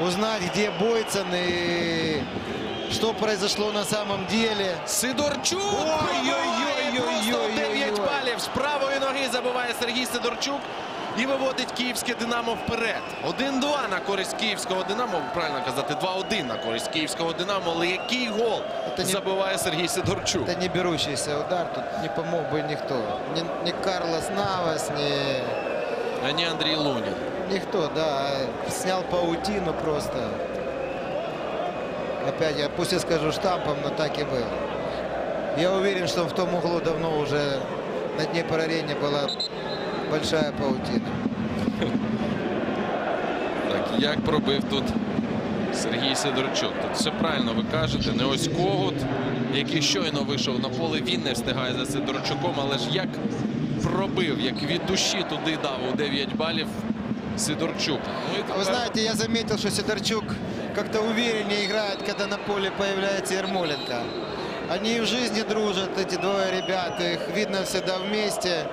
узнать, где Бойцен и что произошло на самом деле. Сидорчук! Ой-ой-ой-ой-ой-ой-ой-ой. 9 балів. З правої ноги забиває Сергій Сидорчук і виводить київське Динамо вперед. 1-2 на користь київського Динамо. Правильно казати, 2-1 на користь київського Динамо. Але який гол Це не- забиває Сергій Сидорчук? Это не берущийся удар, тут не помог никто. Ни, ни Карлос Навас, ни А не Андрій Лунін. Никто, да. Снял паутину просто. Опять я пусть я скажу штампом, но так и было. Я уверен, что в том углу давно уже на Днепр-арене была большая паутина. Так, як пробив тут Сергій Сидорчук. Тут все правильно ви кажете. Не ось Когут, який щойно вийшов на поле, він не встигає за Сидорчуком, але ж як пробив, як від душі туди дав у 9 балів Сидорчук. Ну, А Вы знаете, я заметил, что Сидорчук как-то увереннее играет, когда на поле появляется Ермоленко. Они в жизни дружат, эти двое ребят. Их видно всегда вместе.